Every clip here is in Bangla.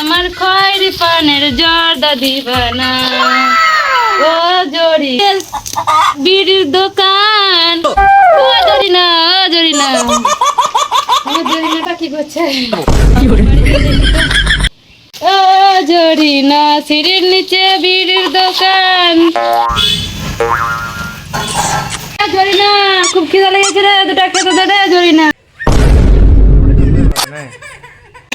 আমার খয়েরি পানের জর্দা দিবানা। ও জড়ি বিড়ির দোকান। ও জড়ি না, ও জড়ি না। ও জরিনাটা কি করছে? ও জড়ি না, সিঁড়ির নিচে বিড়ির দোকান। জড়ি না, খুব খিদা লেগেছে রে, দুটা খেতে দে জড়ি না।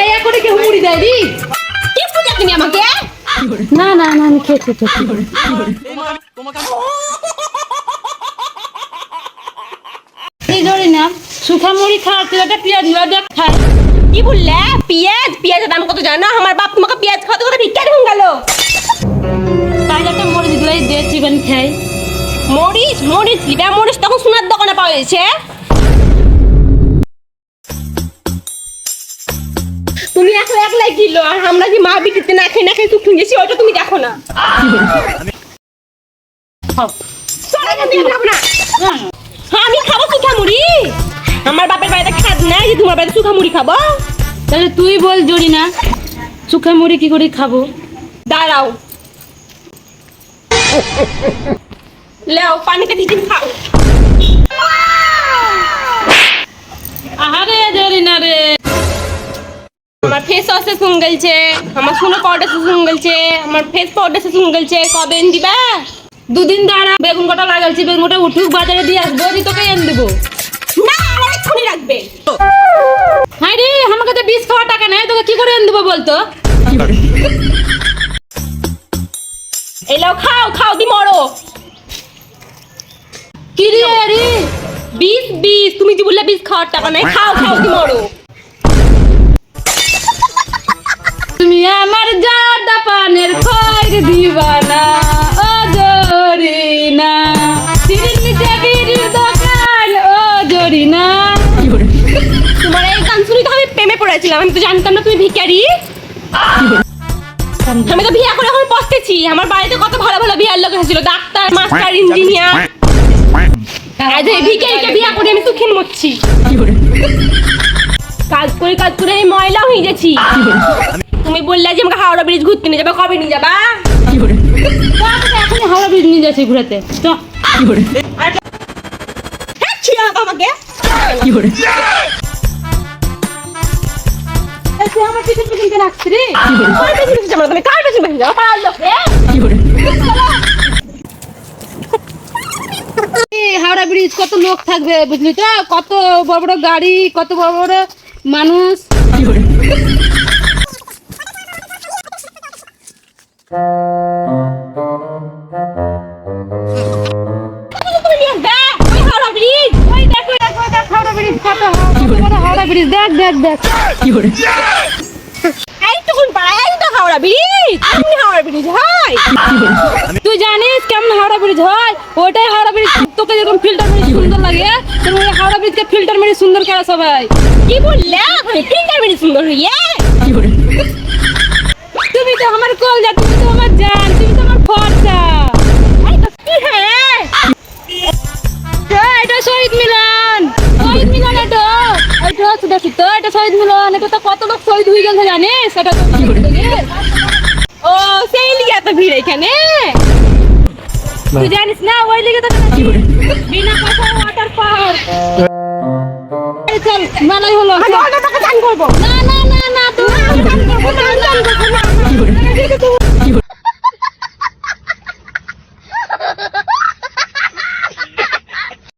এই এখনই কেউ মুড়ি দেয় দি কি পূজা তুমি আমাকে? না না না আমি খেয়েছি খেয়েছি এই ধরি না শুখা মুড়ি খাওয়ার তুই একটা পেঁয়াজ লজা খায়। কি বললে? পেঁয়াজ? পেঁয়াজের দাম কত জানো? আমার বাপ তোমাকে পেঁয়াজ খাওয়াতে কথা ভিক্ষা ঢুন গেল। তাই একটা মরিচ গুলাই দিয়ে চিকেন খাই। মরিচ মরিচ লিবা মরিচ তখন সোনার দোকানে পাওয়া যাচ্ছে। এখন একলাই কিলো আর আমরা কি মা না খেয়ে না খেয়ে তুই গেছি ওইটা তুমি দেখো না। না হ্যাঁ আমি খাব সুখা মুড়ি আমার বাপের বাড়িতে খাদ নাই যে তোমার বাড়িতে সুখা মুড়ি খাব। তাহলে তুই বল জড়ি না শুখা মুড়ি কি করে খাব? দাঁড়াও। লেও পানিতে ভিজে খাও। আহারে জড়ি না রে। আমার ফেস ওয়াশে শুন গেলছে আমার সোনো পাউডার সে শুন গেলছে আমার ফেস পাউডার সে শুন গেলছে কবে এনে দিবা? দুদিন দাঁড়া বেগুন কটা লাগালছি বেগুন কটা উঠুক বাজারে দিয়ে আসব দি তোকে এনে দেবো। না আমার এক্ষুনি রাখবে। হাই রে আমাকে তো বিষ খাওয়ার টাকা নেই তোকে কি করে এনে দেবো বলতো? এলাও খাও খাও দি মরো। কি রে রে বিষ বিষ তুমি যে বললে বিষ খাওয়ার টাকা নাই খাও খাও দি মরো। দিবানা ও জড়ি না নিচে বিড়ির দোকান ও জড়ি তোমার এই গান শুনে তো আমি প্রেমে পড়েছিলাম আমি তো জানতাম না তুমি ভিখারি। আমি তো বিয়ে করে এখন পস্তেছি আমার বাড়িতে কত ভালো ভালো বিয়ার লোক এসেছিল ডাক্তার মাস্টার ইঞ্জিনিয়ার। আজ এই ভিখারিকে বিয়ে করে আমি সুখিন মরছি। কাজ করে কাজ করে আমি ময়লা হয়ে গেছি তুমি বললে যে আমাকে হাওড়া ব্রিজ ঘুরতে নিয়ে যাবে কবে নিয়ে যাবা? এখন হাওড়া ব্রিজ নিয়ে যাচ্ছে ঘুরাতে। চ হ্যাঁ আমাকে। আমার পিছন পিছন কেন রে? কার? তুমি কার পেছনে পেছনে যাব পাড়ার লোক রে এই হাওড়া ব্রিজ কত লোক থাকবে বুঝলি তো? কত বড় বড় গাড়ি কত বড় বড় মানুষ। তুমি ব্রিজ ব্রিজ দেখ দেখ দেখ এইটুকুন পাড়া এই তো হাওড়া ব্রিজ এমনি হাওড়া ব্রিজ হয় তুই জানিস কেমন হাওড়া ব্রিজ হয় ওটাই হাওড়া ব্রিজ তোকে যেরকম ফিল্টার মেরে সুন্দর লাগে হাওড়া ব্রিজকে ফিল্টার মেরে সুন্দর করে সবাই কি বললে ফিঙ্গার ব্রিজ সুন্দর হইয়ে তুমি তো আমার কল যা তুমি তো আমার জান শহীদ হলো তো কত লোক শহীদ হয়ে গেছে জানিস সেটা তো ও সেই লিগে এত ভিড় এখানে। তুই জানিস না ওই লিগে তো বিনা পয়সা ওয়াটার পার্ক চল মেলাই হলো না না না না